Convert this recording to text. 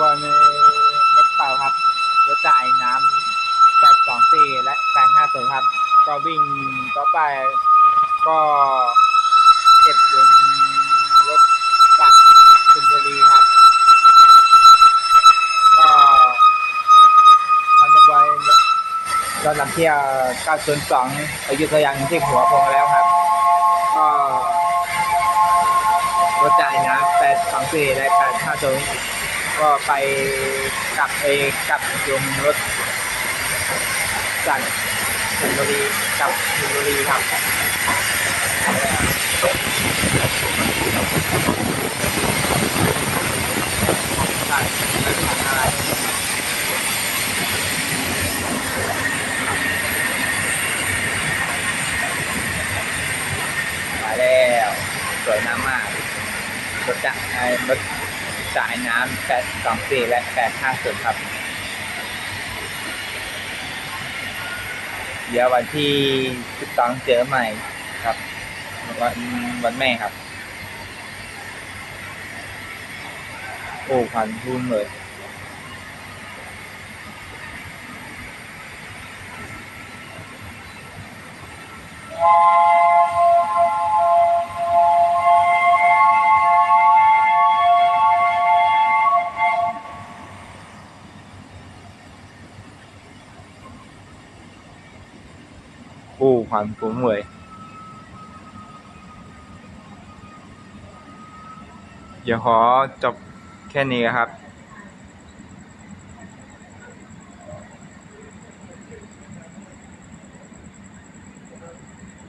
บอลในรถเปล่าครับรถจ่ายน้ำแปดสองสี่และแปดห้าศูนย์ครับ ก็วิ่งต่อไปก็เก็บลงรถจากชลบุรีครับ ก็ทำไว้ตอนนำเที่ยว902อยุธยาที่หัวพงแล้วครับ ก็รถจ่ายน้ำ824และ850 ก็ไปกลับไปกลับลงรถจากชลบุรีกลับชลบุรีครับใช่ไม่ผ่านอะไรมาแล้ว สวยงามมากรถจักรรถ สายน้ำแปดสองสี่และแปดห้าศูนย์ครับ เดี๋ยววันที่สิบสองเจอใหม่ครับ วันวันแม่ครับ โอ้พันพุ่มเลย โอ้พันพุ่งเลยเดี๋ยวขอจบแค่นี้ครับ